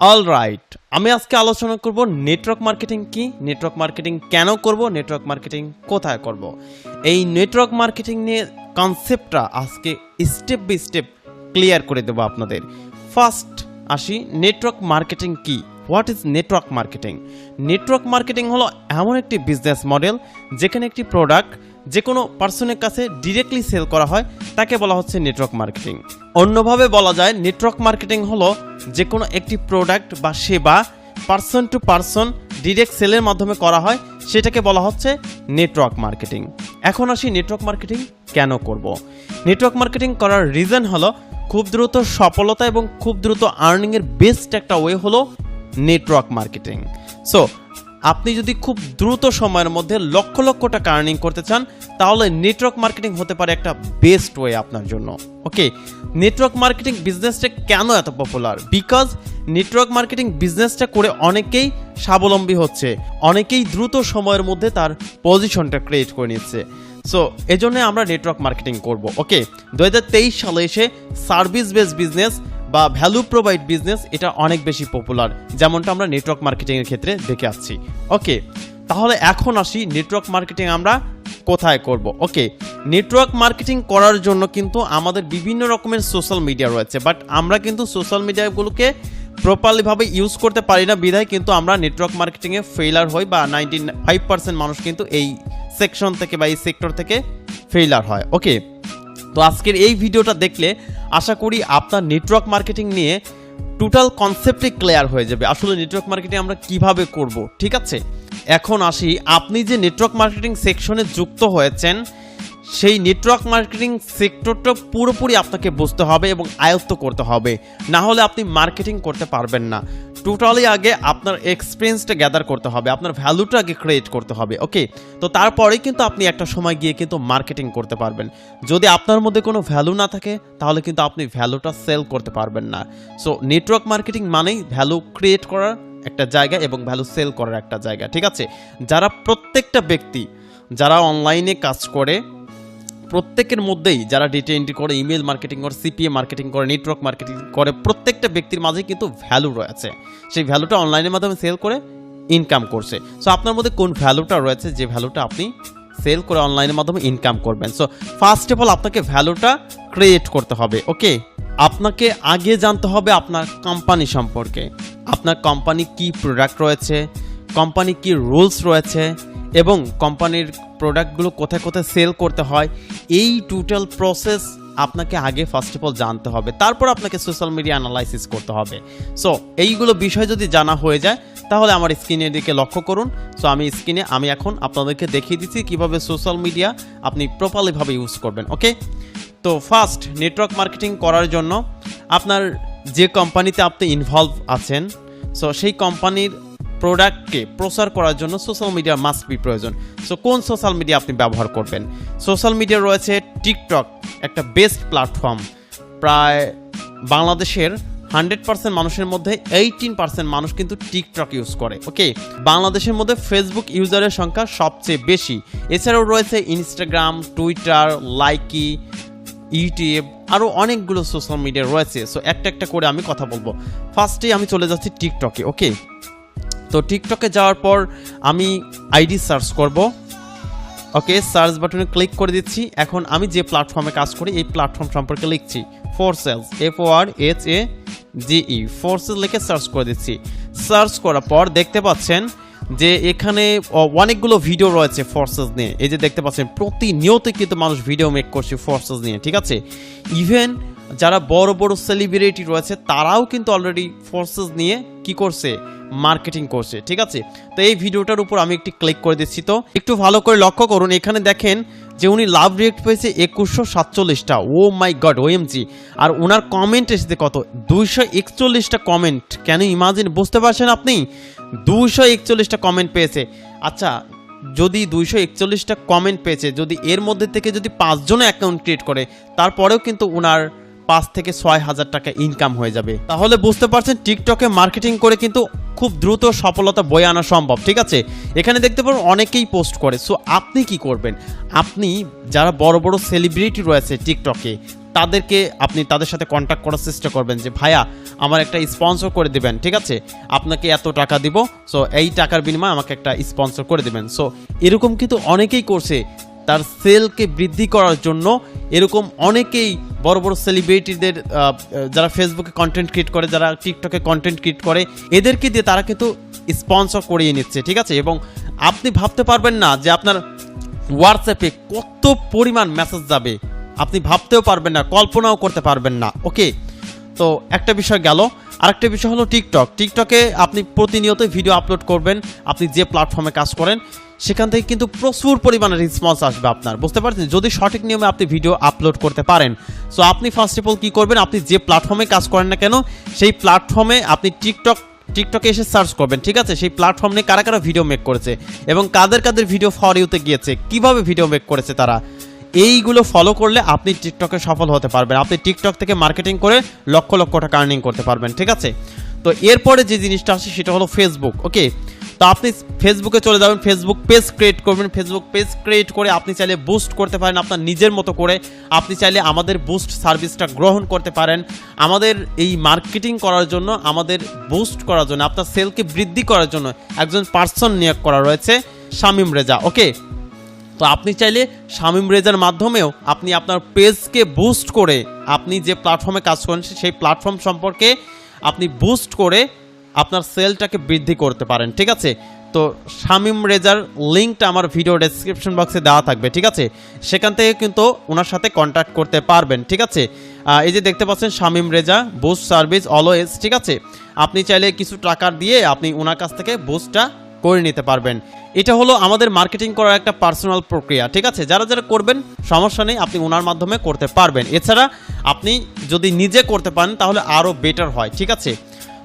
All right আমি আজকে আলোচনা করব নেটওয়ার্ক মার্কেটিং কি? নেটওয়ার্ক মার্কেটিং কেন করব? নেটওয়ার্ক মার্কেটিং কোথায় করব? এই নেটওয়ার্ক মার্কেটিং নিয়ে কনসেপ্টটা আজকে স্টেপ বাই স্টেপ ক্লিয়ার করে দেবো আপনাদের। ফার্স্ট আসি নেটওয়ার্ক মার্কেটিং কি? What is network marketing network marketing হলো এমন একটি বিজনেস মডেল যেখানে একটি প্রোডাক্ট যে কোনো পার্সনের কাছে ডিরেক্টলি সেল করা হয়, তাকে বলা হচ্ছে নেটওয়ার্ক মার্কেটিং অন্যভাবে বলা যায় নেটওয়ার্ক মার্কেটিং হলো যে কোনো একটি প্রোডাক্ট বা সেবা পার্সন টু পার্সন ডিরেক্ট সেলের মাধ্যমে করা হয়, সেটাকে বলা হচ্ছে নেটওয়ার্ক মার্কেটিং এখন আসি নেটওয়ার্ক মার্কেটিং কেন করব? নেটওয়ার্ক মার্কেটিং করার রিজন হলো খুব দ্রুত সফলতা এবং খুব দ্রুত আর্নিংয়ের বেস্ট একটা ওয়ে হলো নেটওয়ার্ক মার্কেটিং সো আপনি যদি খুব দ্রুত সময়ের মধ্যে লক্ষ লক্ষ টাকা আর্নিং করতে চান, তাহলে নেটওয়ার্ক মার্কেটিং হতে পারে একটা বেস্ট ওয়ে আপনার জন্য। ওকে নেটওয়ার্ক মার্কেটিং বিজনেসটা কেন এত পপুলার বিকজ নেটওয়ার্ক মার্কেটিং বিজনেসটা করে অনেকেই স্বাবলম্বী হচ্ছে। অনেকেই দ্রুত সময়ের মধ্যে তার পজিশনটা ক্রিয়েট করে নিচ্ছে। সো এজন্য আমরা নেটওয়ার্ক মার্কেটিং করব। ওকে দু হাজার তেইশ সালে এসে সার্ভিস বেস বিজনেস বা ভ্যালু প্রোভাইড বিজনেস এটা অনেক বেশি পপুলার যেমনটা আমরা নেটওয়ার্ক মার্কেটিংয়ের ক্ষেত্রে দেখে আসছি। ওকে তাহলে এখন আসি নেটওয়ার্ক মার্কেটিং আমরা কোথায় করব? ওকে নেটওয়ার্ক মার্কেটিং করার জন্য কিন্তু আমাদের বিভিন্ন রকমের সোশ্যাল মিডিয়া রয়েছে। বাট আমরা কিন্তু সোশ্যাল মিডিয়াগুলোকে প্রপারলিভাবে ইউজ করতে পারি না, বিধায় কিন্তু আমরা নেটওয়ার্ক মার্কেটিংয়ে ফেইলার হই বা নাইনটি ফাইভ পার্সেন্ট মানুষ কিন্তু এই সেকশন থেকে বা এই সেক্টর থেকে ফেইলার হয়। ওকে তো আজকের এই ভিডিওটা দেখলে আশা করি আপনার নেটওয়ার্ক মার্কেটিং নিয়ে টোটাল কনসেপ্টই ক্লিয়ার হয়ে যাবে। আসলে নেটওয়ার্ক মার্কেটিং আমরা কীভাবে করব, ঠিক আছে? এখন আসি, আপনি যে নেটওয়ার্ক মার্কেটিং সেকশনে যুক্ত হয়েছেন, সেই নেটওয়ার্ক মার্কেটিং সেক্টরটা পুরোপুরি আপনাকে বুঝতে হবে এবং আয়ত্ত করতে হবে। না হলে আপনি মার্কেটিং করতে পারবেন না। টোটালি আগে আপনার এক্সপিরিয়েন্সটা গ্যাদার করতে হবে, আপনার ভ্যালুটা আগে ক্রিয়েট করতে হবে ওকে তো তারপরেই কিন্তু আপনি একটা সময় গিয়ে কিন্তু মার্কেটিং করতে পারবেন। যদি আপনার মধ্যে কোনো ভ্যালু না থাকে, তাহলে কিন্তু আপনি ভ্যালুটা সেল করতে পারবেন না। সো নেটওয়ার্ক মার্কেটিং মানেই ভ্যালু ক্রিয়েট করার একটা জায়গা এবং ভ্যালু সেল করার একটা জায়গা, ঠিক আছে? যারা প্রত্যেকটা ব্যক্তি, যারা অনলাইনে কাজ করে প্রত্যেকের মধ্যেই যারা ডেটা এন্ট্রি করে ইমেল মার্কেটিং করে, সিপিএ মার্কেটিং করে, নেটওয়ার্ক মার্কেটিং করে, প্রত্যেকটা ব্যক্তির মাঝে কিন্তু ভ্যালু রয়েছে। সেই ভ্যালুটা অনলাইনের মাধ্যমে সেল করে ইনকাম করছে। সো আপনার মধ্যে কোন ভ্যালুটা রয়েছে, যে ভ্যালুটা আপনি সেল করে অনলাইনের মাধ্যমে ইনকাম করবেন? সো ফার্স্ট অফ অল আপনাকে ভ্যালুটা ক্রিয়েট করতে হবে ওকে আপনাকে আগে জানতে হবে আপনার কোম্পানি সম্পর্কে। আপনার কোম্পানি কি প্রোডাক্ট রয়েছে? কোম্পানি কি রুলস রয়েছে? এবং কোম্পানির প্রোডাক্টগুলো কোথায় কোথায় সেল করতে হয়, এই টোটাল প্রসেস আপনাকে আগে ফার্স্ট অফ অল জানতে হবে। তারপর আপনাকে সোশ্যাল মিডিয়া অ্যানালাইসিস করতে হবে। সো এইগুলো বিষয় যদি জানা হয়ে যায়, তাহলে আমার স্ক্রিনের দিকে লক্ষ্য করুন। সো আমি স্ক্রিনে, আমি এখন আপনাদেরকে দেখিয়ে দিচ্ছি কীভাবে সোশ্যাল মিডিয়া আপনি প্রপারলিভাবে ইউজ করবেন ওকে তো ফার্স্ট নেটওয়ার্ক মার্কেটিং করার জন্য আপনার যে কোম্পানিতে আপনি ইনভলভ আছেন সো সেই কোম্পানির প্রোডাক্টকে প্রচার করার জন্য সোশ্যাল মিডিয়া মাস্ট বি প্রয়োজন। সো কোন সোশ্যাল মিডিয়া আপনি ব্যবহার করবেন? সোশ্যাল মিডিয়া রয়েছে টিকটক একটা বেস্ট প্ল্যাটফর্ম প্রায় বাংলাদেশের হান্ড্রেড পার্সেন্ট মানুষের মধ্যে এইটিন পার্সেন্ট মানুষ কিন্তু টিকটক ইউজ করে ওকে বাংলাদেশের মধ্যে ফেসবুক ইউজারের সংখ্যা সবচেয়ে বেশি। এছাড়াও রয়েছে ইনস্টাগ্রাম টুইটার লাইকি ইউটিউব আরও অনেকগুলো সোশ্যাল মিডিয়া রয়েছে। সো একটা একটা করে আমি কথা বলব। ফার্স্টে আমি চলে যাচ্ছি টিকটকে ওকে তো টিকটকে যাওয়ার পর আমি আইডি সার্চ করব। ওকে, সার্চ বাটনে ক্লিক করে দিচ্ছি। এখন আমি যে প্ল্যাটফর্মে কাজ করি, এই প্ল্যাটফর্ম সম্পর্কে লিখছি। Four sales F O R H A G E four sales লিখে সার্চ করে দিচ্ছি। সার্চ করার পর দেখতে পাচ্ছেন যে এখানে অনেকগুলো ভিডিও রয়েছে ফোর্সেস নিয়ে। এই যে দেখতে পাচ্ছেন, প্রতিনিয়ত কিন্তু মানুষ ভিডিও মেক করছে ফোর্সেস নিয়ে, ঠিক আছে? ইভেন যারা বড় বড় সেলিব্রিটি রয়েছে, তারাও কিন্তু অলরেডি ফোর্সেস নিয়ে কি করছে? মার্কেটিং করছে ঠিক আছে? তো এই ভিডিওটার উপর আমি একটি ক্লিক করে দিচ্ছি তো। একটু ভালো করে লক্ষ্য করুন, এখানে দেখেন যে উনি লাভ রিয়েক্ট পেয়েছে একুশশো সাতচল্লিশটা। Oh my god oh OMG আর ওনার কমেন্ট এসেছে কত? দুইশো একচল্লিশটা কমেন্ট কেন ইমাজিন বুঝতে পারছেন আপনি? দুইশো একচল্লিশটা কমেন্ট পেয়েছে। আচ্ছা যদি দুইশো একচল্লিশটা কমেন্ট পেয়েছে, যদি এর মধ্যে থেকে যদি পাঁচজনে অ্যাকাউন্ট ক্রিয়েট করে, তারপরেও কিন্তু ওনার পাঁচ থেকে ছয় হাজার টাকা ইনকাম হয়ে যাবে। তাহলে বুঝতে পারছেন টিকটকে মার্কেটিং করে কিন্তু খুব দ্রুত সফলতা বয়ে আনা সম্ভব, ঠিক আছে? এখানে দেখতে পারেন অনেকেই পোস্ট করে সো আপনি কি করবেন? আপনি যারা বড় বড় সেলিব্রিটি রয়েছে টিকটকে তাদেরকে আপনি তাদের সাথে কন্ট্যাক্ট করার চেষ্টা করবেন যে, ভাইয়া, আমার একটা স্পন্সর করে দিবেন, ঠিক আছে? আপনাকে এত টাকা দিব সো এই টাকার বিনিময়ে আমাকে একটা স্পন্সর করে দিবেন। সো এরকম কিন্তু অনেকেই করছে তার সেলকে বৃদ্ধি করার জন্য এরকম অনেকেই বড় বড় সেলিব্রিটিদের যারা ফেসবুকে কন্টেন্ট ক্রিয়েট করে, যারা টিকটকে কন্টেন্ট ক্রিয়েট করে, এদেরকে দিয়ে তারা কিন্তু স্পন্সর করিয়ে নিচ্ছে, ঠিক আছে? এবং আপনি ভাবতে পারবেন না যে আপনার হোয়াটসঅ্যাপে কত পরিমাণ মেসেজ যাবে। আপনি ভাবতেও পারবেন না, কল্পনাও করতে পারবেন না ওকে তো একটা বিষয় গেল, আরেকটা বিষয় হলো টিকটক টিকটকে আপনি প্রতিনিয়ত ভিডিও আপলোড করবেন, আপনি যে প্ল্যাটফর্মে কাজ করেন সেখান থেকে কিন্তু প্রচুর পরিমাণে রেসপন্স আসবে আপনার, বুঝতে পারছেন? যদি সঠিক নিয়মে আপনি ভিডিও আপলোড করতে পারেন। সো আপনি ফার্স্ট অফ অল কী করবেন? আপনি যে প্ল্যাটফর্মে কাজ করেন না কেন, সেই প্ল্যাটফর্মে আপনি টিকটক টিকটকে এসে সার্চ করবেন, ঠিক আছে? সেই প্ল্যাটফর্ম নিয়ে কারা কারা ভিডিও মেক করেছে এবং কাদের কাদের ভিডিও ফর ইউতে গিয়েছে, কীভাবে ভিডিও মেক করেছে তারা, এইগুলো ফলো করলে আপনি টিকটকে সফল হতে পারবেন। আপনি টিকটক থেকে মার্কেটিং করে লক্ষ লক্ষ টাকা আর্নিং করতে পারবেন, ঠিক আছে? তো এরপরে যে জিনিসটা আসে সেটা হলো ফেসবুক ওকে তো আপনি ফেসবুকে চলে যাবেন ফেসবুক পেজ ক্রিয়েট করবেন ফেসবুক পেজ ক্রিয়েট করে আপনি চাইলে বুস্ট করতে পারেন আপনার নিজের মতো করে। আপনি চাইলে আমাদের বুস্ট সার্ভিসটা গ্রহণ করতে পারেন। আমাদের এই মার্কেটিং করার জন্য, আমাদের বুস্ট করার জন্য, আপনার সেলকে বৃদ্ধি করার জন্য একজন পার্সন নিয়োগ করা রয়েছে, শামিম রেজা ওকে তো আপনি চাইলে শামিম রেজার মাধ্যমেও আপনি আপনার পেজকে বুস্ট করে আপনি যে প্ল্যাটফর্মে কাজ করেন সেই প্ল্যাটফর্ম সম্পর্কে আপনি বুস্ট করে আপনার সেলটাকে বৃদ্ধি করতে পারেন, ঠিক আছে? তো শামিম রেজার লিঙ্কটা আমার ভিডিও ডেসক্রিপশন বক্সে দেওয়া থাকবে, ঠিক আছে? সেখান থেকে কিন্তু ওনার সাথে কন্ট্যাক্ট করতে পারবেন, ঠিক আছে? এই যে দেখতে পাচ্ছেন Shamim Reza boost service always ঠিক আছে? আপনি চাইলে কিছু টাকা দিয়ে আপনি ওনার কাছ থেকে বুস্টটা করে নিতে পারবেন। এটা হলো আমাদের মার্কেটিং করার একটা পার্সোনাল প্রক্রিয়া, ঠিক আছে? যারা যারা করবেন, সমস্যা নেই, আপনি ওনার মাধ্যমে করতে পারবেন। এছাড়া আপনি যদি নিজে করতে পারেন, তাহলে আরও বেটার হয়, ঠিক আছে?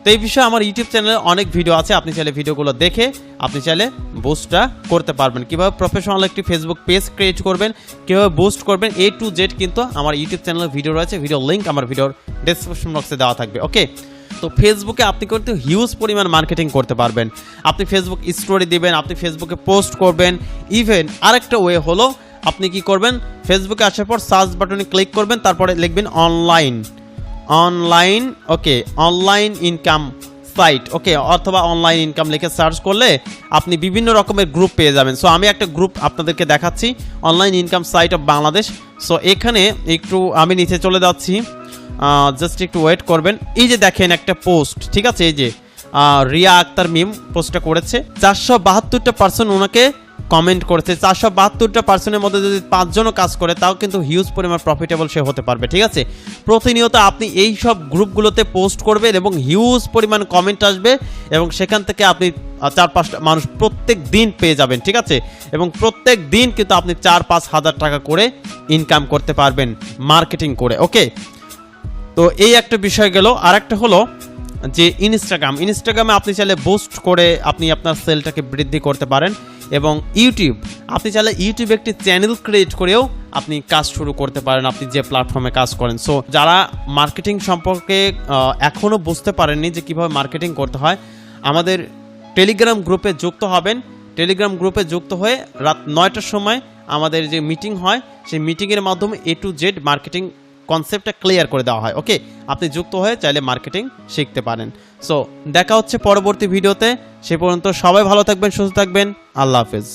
তো এই বিষয়ে আমার ইউটিউব চ্যানেলে অনেক ভিডিও আছে, আপনি চাইলে ভিডিওগুলো দেখে আপনি চাইলে বুস্টটা করতে পারবেন। কীভাবে প্রফেশনাল একটি ফেসবুক পেজ ক্রিয়েট করবেন, কীভাবে বুস্ট করবেন এ টু জেড কিন্তু আমার ইউটিউব চ্যানেলে ভিডিও রয়েছে ভিডিও লিঙ্ক আমার ভিডিওর ডেসক্রিপশন বক্সে দেওয়া থাকবে ওকে তো ফেসবুকে আপনি কিন্তু হিউজ পরিমাণ মার্কেটিং করতে পারবেন। আপনি ফেসবুক স্টোরি দিবেন, আপনি ফেসবুকে পোস্ট করবেন ইভেন আরেকটা ওয়ে হলো, আপনি কি করবেন ফেসবুকে আসার পর সার্চ বাটনে ক্লিক করবেন, তারপরে লিখবেন online online okay online income site okay অথবা অনলাইন ইনকাম লিখে সার্চ করলে আপনি বিভিন্ন রকমের গ্রুপ পেয়ে যাবেন। সো আমি একটা গ্রুপ আপনাদেরকে দেখাচ্ছি online income site of Bangladesh so এখানে একটু আমি নিচে চলে যাচ্ছি জাস্ট একটু ওয়েট করবেন। এই যে দেখেন একটা পোস্ট ঠিক আছে, এই যে রিয়া আক্তার মিম পোস্টটা করেছে। চারশো বাহাত্তরটা পার্সন ওনাকে কমেন্ট করেছে, চারশো বাহাত্তরটা পার্সনের মধ্যে যদি পাঁচজনও কাজ করে, তাও কিন্তু হিউজ পরিমাণ প্রফিটেবল সে হতে পারবে, ঠিক আছে? প্রতিনিয়ত আপনি এই সব গ্রুপগুলোতে পোস্ট করবেন এবং হিউজ পরিমাণ কমেন্ট আসবে এবং সেখান থেকে আপনি চার পাঁচটা মানুষ প্রত্যেক দিন পেয়ে যাবেন, ঠিক আছে? এবং প্রত্যেক দিন কিন্তু আপনি চার পাঁচ হাজার টাকা করে ইনকাম করতে পারবেন মার্কেটিং করে ওকে তো এই একটা বিষয় গেল আর একটা হলো যে ইনস্টাগ্রাম ইনস্টাগ্রামে আপনি চাইলে বুস্ট করে আপনি আপনার সেলটাকে বৃদ্ধি করতে পারেন। এবং ইউটিউব আপনি চাইলে ইউটিউবে একটি চ্যানেল ক্রিয়েট করেও আপনি কাজ শুরু করতে পারেন, আপনি যে প্ল্যাটফর্মে কাজ করেন। সো যারা মার্কেটিং সম্পর্কে এখনও বুঝতে পারেননি যে কীভাবে মার্কেটিং করতে হয়, আমাদের টেলিগ্রাম গ্রুপে যুক্ত হবেন। টেলিগ্রাম গ্রুপে যুক্ত হয়ে রাত নয়টার সময় আমাদের যে মিটিং হয়, সেই মিটিংয়ের মাধ্যমে এ টু জেড মার্কেটিং কনসেপ্টটা ক্লিয়ার করে দেওয়া হয়। ওকে আপনি যুক্ত হয়ে চাইলে মার্কেটিং শিখতে পারেন। সো দেখা হচ্ছে পরবর্তী ভিডিওতে সে পর্যন্ত সবাই ভালো থাকবেন, সুস্থ থাকবেন। আল্লাহ হাফেজ।